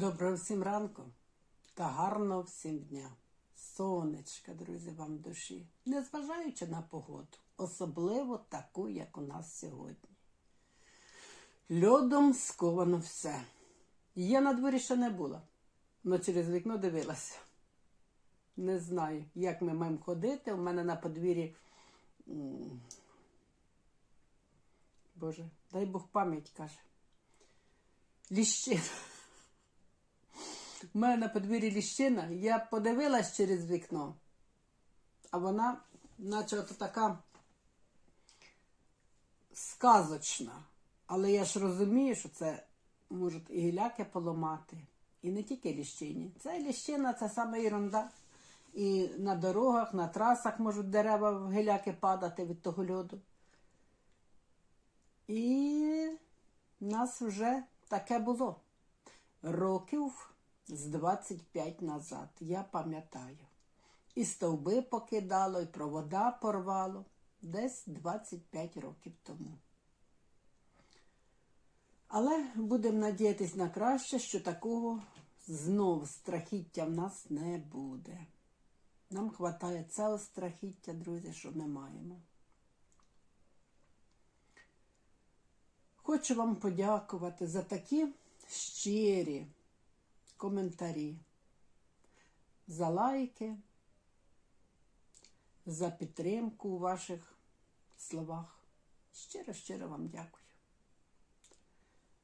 Доброго всім ранку та гарного всім дня. Сонечка, друзі, вам душі, незважаючи на погоду, особливо таку, як у нас сьогодні. Льодом сковано все. Я на дворі ще не була, але через вікно дивилася. Не знаю, як ми маємо ходити. У мене на подвір'ї. Боже, дай Бог пам'ять каже. Ліщина. У мене на подвір'ї ліщина, я подивилась через вікно, а вона, наче от така сказочна. Але я ж розумію, що це можуть і гіляки поламати, і не тільки ліщині. Це ліщина, це саме ерунда. І на дорогах, на трасах можуть дерева в гіляки падати від того льоду. І в нас вже таке було. Років з 25 назад, я пам'ятаю. І стовби покидало, і провода порвало десь 25 років тому. Але будемо надіятись на краще, що такого знов страхіття в нас не буде. Нам вистачає цього страхіття, друзі, що ми маємо. Хочу вам подякувати за такі щирі коментарі, за лайки, за підтримку у ваших словах. Щиро, щиро вам дякую.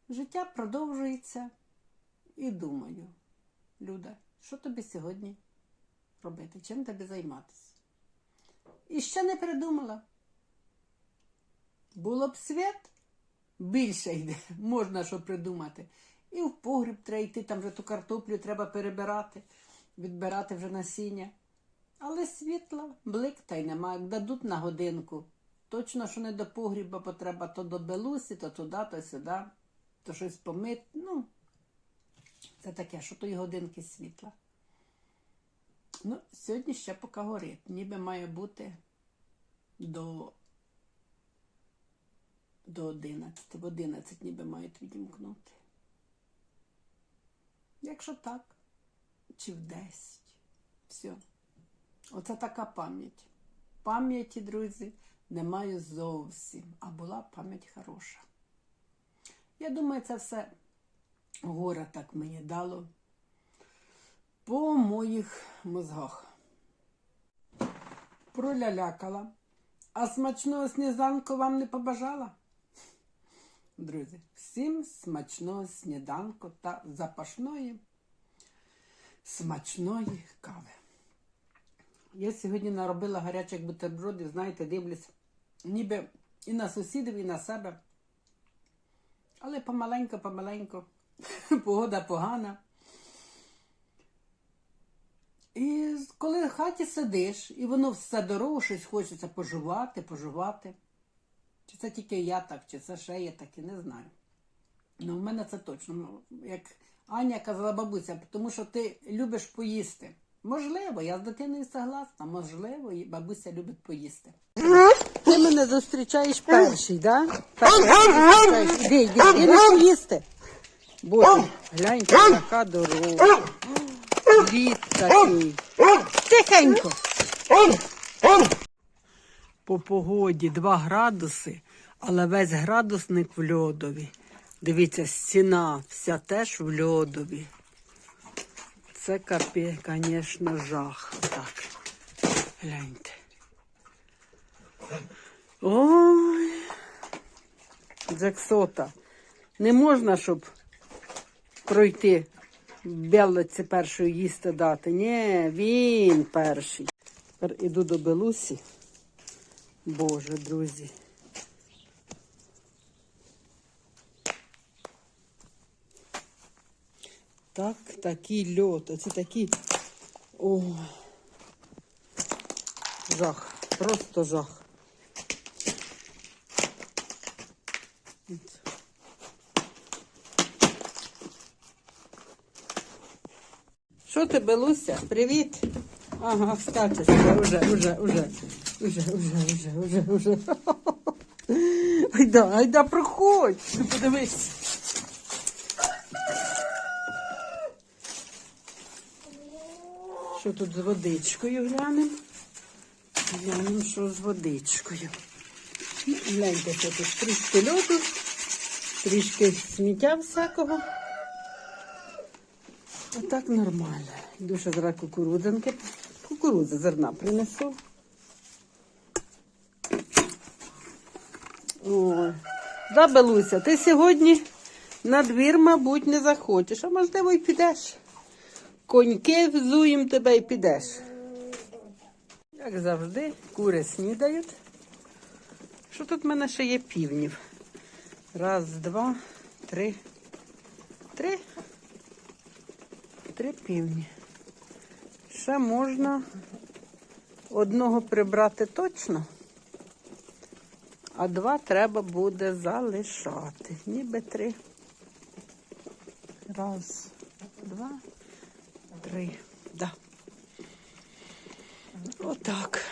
Життя продовжується і думаю, Люда, що тобі сьогодні робити? Чим тобі займатися? І ще не придумала. Було б свят, більше йде, можна що придумати. І в погріб треба йти, там вже ту картоплю треба перебирати, відбирати вже насіння. Але світла, блик та й нема. Як дадуть на годинку. Точно, що не до погріба потреба, то до Белусі, то туди, то сюди, то щось помити. Ну, це таке, що тої годинки світла. Ну, сьогодні ще поки горить. Ніби має бути до, до 11. В 11 ніби мають відімкнути. Якщо так, чи в 10. Все. Оце така пам'ять. Пам'яті, друзі, немає зовсім, а була пам'ять хороша. Я думаю, це все горе так мені дало по моїх мозгах. Пролялякала. А смачного сніданку вам не побажала? Друзі, всім смачного сніданку та запашної смачної кави. Я сьогодні наробила гарячих бутербродів, знаєте, дивлюсь, ніби і на сусідів, і на себе. Але помаленько, помаленько, погода погана. І коли в хаті сидиш, і воно все дорогу щось хочеться пожувати, пожувати. Чи це тільки я так, чи це ще є таке, не знаю. Ну, в мене це точно. Ну, Як Аня казала бабуся, тому що ти любиш поїсти. Можливо, я з дитиною согласна, можливо, і бабуся любить поїсти. Ти мене зустрічаєш перший, да? Перший. Іди, іди не поїсти. Боже, гляньте, така дорога. Лід такий. Тихенько. По погоді 2 градуси, але весь градусник в льодові. Дивіться, стіна вся теж в льодові. Це капі, звісно, жах. Так, гляньте. Ой, Джексота. Не можна, щоб пройти Белоці першою їсти дати. Ні, він перший. Тепер іду до Белусі. Боже, друзі. Так, такий льот. Оце такий О, жах. Просто жах. Що ти, Белуся? Привіт. Ага, вскачешся. Уже, уже, уже, уже, уже, уже, уже, уже. Айда, айда, проходь. Подивись. Що тут з водичкою глянемо? Глянемо, що з водичкою. Ну, Гляньте, що тут трішки льоду, трішки сміття всякого. Отак нормально. Йду ще зараз кукурудзинки. Кукурудзи зерна принесу. Ой. Да, Белуся, ти сьогодні на двір, мабуть, не захочеш, а можливо й підеш. Коньки взуєм тебе і підеш. Як завжди, кури снідають. Що тут в мене ще є півнів? Раз, два, три. Три. Три півні. Ще можна одного прибрати точно, а два треба буде залишати. Ніби три. Раз, два, три. Да. Отак.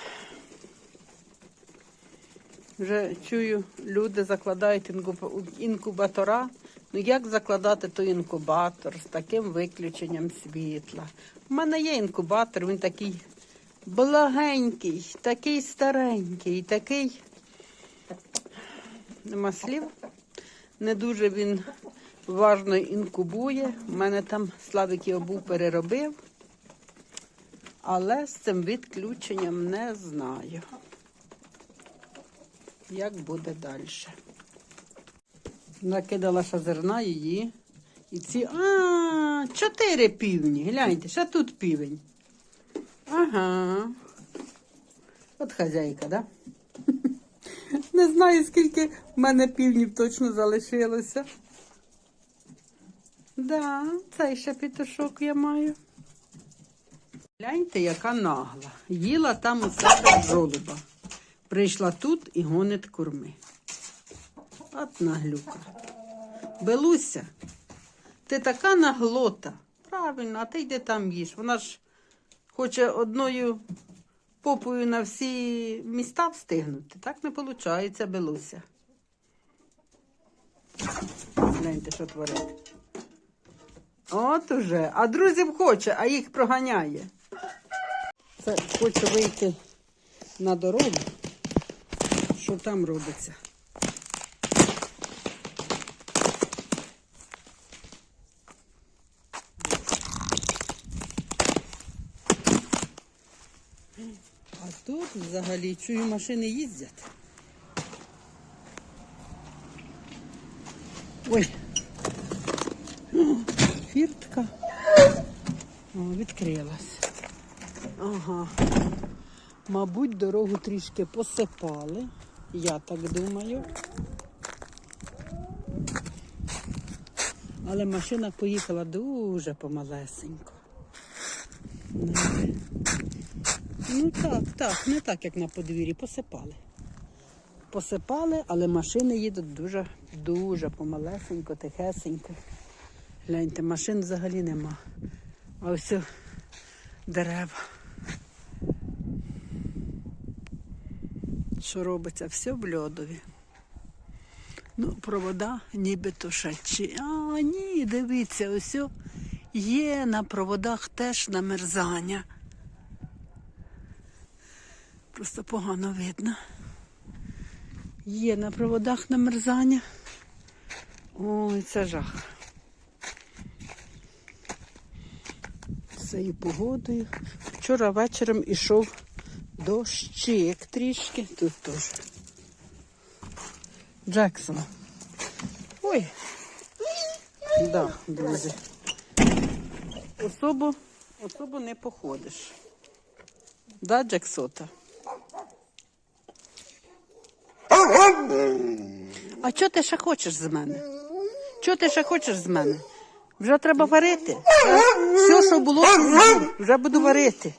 Вже чую, люди закладають інкубатора. Ну як закладати той інкубатор з таким виключенням світла? У мене є інкубатор, він такий благенький, такий старенький, такий. Нема слів. Не дуже він важно інкубує. У мене там Славик його був переробив. Але з цим відключенням не знаю, як буде далі. Накидала ще зерна її. І ці. А, чотири півні. Гляньте, ще тут півень. Ага. От хазяйка, да? Не знаю, скільки в мене півнів точно залишилося. Да, цей ще петушок я маю. Гляньте, яка нагла. Їла там у себе жолуба. Прийшла тут і гонить курми. От наглюка. Белуся, ти така наглота. Правильно, а ти йди там їж. Вона ж хоче одною попою на всі міста встигнути. Так не виходить, Белуся. Гляньте, що творить. От уже. А друзів хоче, а їх проганяє. Це хочу вийти на дорогу. Що там робиться? А тут взагалі чую, машини їздять. Ой. О, Фіртка. Відкрилась. Ага. Мабуть, дорогу трішки посипали. Я так думаю. Але машина поїхала дуже помалесенько. Ну, так, так, не так, як на подвір'ї, посипали. Посипали, але машини їдуть дуже, дуже помалесенько, тихесенько. Гляньте, машин взагалі нема. А ось дерева. Що робиться? Все в льодові. Ну, провода нібито ще. А, ні, дивіться, ось є на проводах теж намерзання. Просто погано видно. Є на проводах намерзання. Ой, це жах. Цією погодою. Вчора вечором ішов дощик трішки. Тут теж. Джексон. Ой. Да, друзі. Особо, особо не походиш. Да, Джексота? А що ти ще хочеш з мене? Що ти ще хочеш з мене? Вже треба варити. Все, що було, вже буду варити.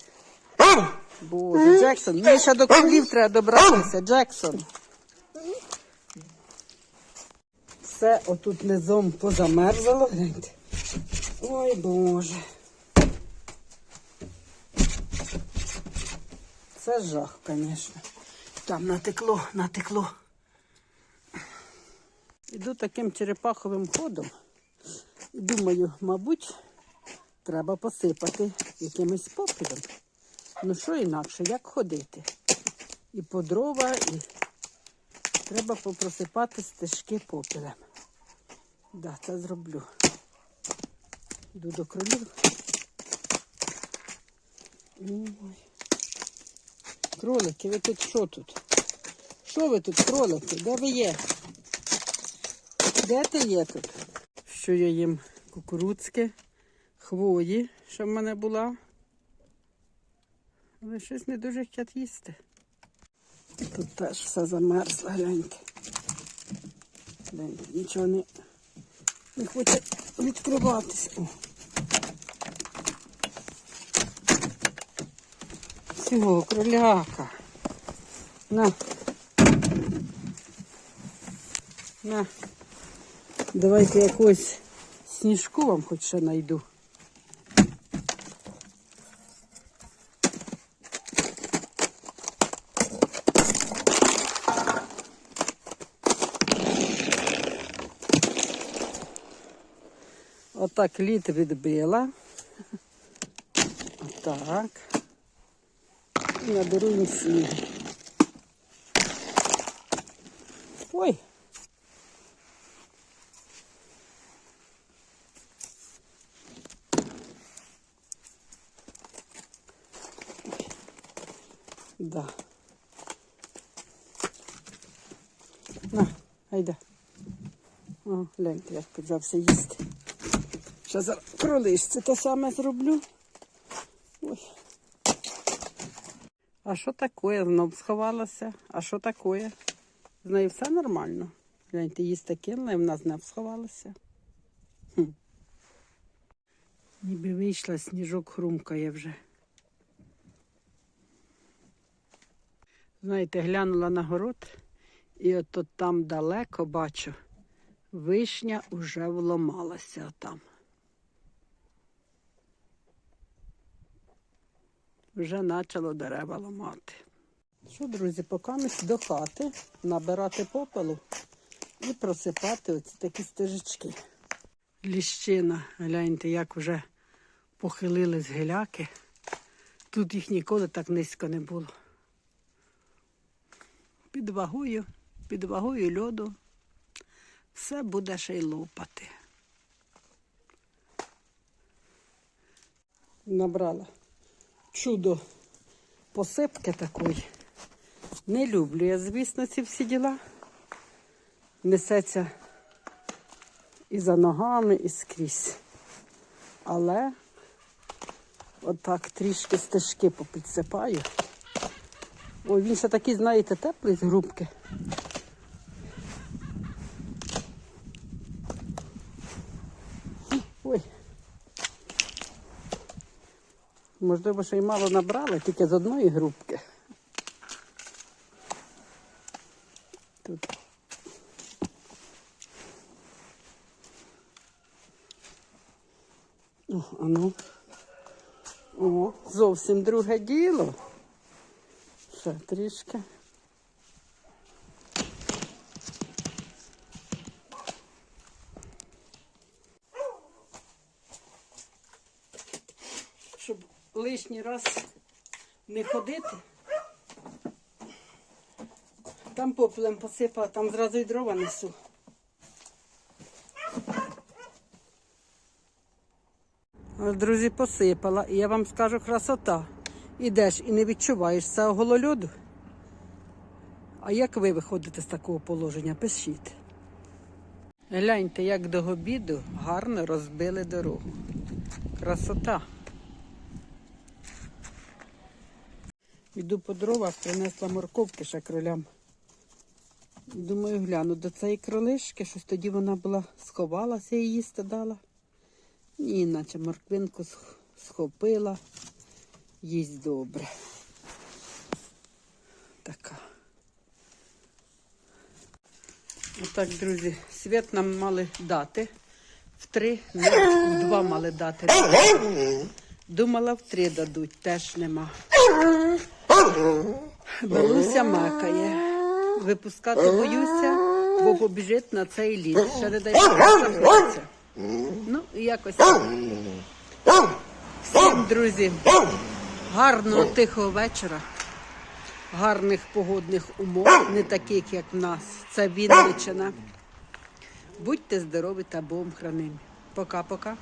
Боже, Джексон, мені ще до кролів треба добратися, Джексон. Все отут низом позамерзало, гляньте. Ой, Боже. Це жах, звісно. Там натекло, натекло. Іду таким черепаховим ходом. Думаю, мабуть, треба посипати якимось попелем. Ну що інакше, як ходити? І по дрова, і треба попросипати стежки попелем. Да, це зроблю. Йду до кролів. Кролики, ви тут що тут? Що ви тут, кролики? Де ви є? Де ти є тут? Що я їм кукурудзки, хвої, що в мене була. Але щось не дуже хочуть їсти. Тут теж все замерзло, гляньте. Гляньте, нічого не, не хоче відкриватись. О. Всього, кроляка. На. На. Давайте якусь сніжку вам хоч ще знайду. Отак лід відбила. Отак. І наберу їм. Ой. Да. На, айда. О, гляньте, як почався їсти. Ще зараз кролишці те саме зроблю. Ой. А що таке? Знов сховалася. А що таке? З нею все нормально. Гляньте, їсти кинула, і вона знов сховалася. Хм. Ніби вийшла, сніжок хрумкає вже. Знаєте, глянула на город, і от там далеко бачу, вишня уже вломалася там. Вже почало дерева ламати. Що, друзі, поки ми до хати набирати попелу і просипати оці такі стежечки. Ліщина, гляньте, як вже похилились геляки. Тут їх ніколи так низько не було. Під вагою, під вагою льоду все буде ще й лопати. Набрала чудо посипки такої. Не люблю я, звісно, ці всі діла. Несеться і за ногами, і скрізь. Але отак трішки стежки попідсипаю. Ой, він ще такий, знаєте, теплий з грубки. Ой. Можливо, ще й мало набрали, тільки з одної грубки. Тут. О, а ну. О, зовсім друге діло. Ще трішки. Щоб лишній раз не ходити. Там попелем посипала, там зразу й дрова несу. Друзі, посипала, і я вам скажу красота. Ідеш і не відчуваєш цього голольоду. А як ви виходите з такого положення? Пишіть. Гляньте, як до обіду гарно розбили дорогу. Красота. Йду по дровах, принесла морковки ще кролям. Думаю, гляну до цієї кролишки, щось тоді вона була сховалася і їсти дала. Ні, наче морквинку схопила. Їсть добре. Така. Отак, друзі, світ нам мали дати. В три, не, в два мали дати. Думала, в три дадуть, теж нема. Белуся макає. Випускати боюся, бо побіжить на цей ліс. Ще не дай Боже. Ну, якось. так. друзі, гарного тихого вечора, гарних погодних умов, не таких, як в нас. Це Вінниччина. Будьте здорові та Богом. Пока-пока.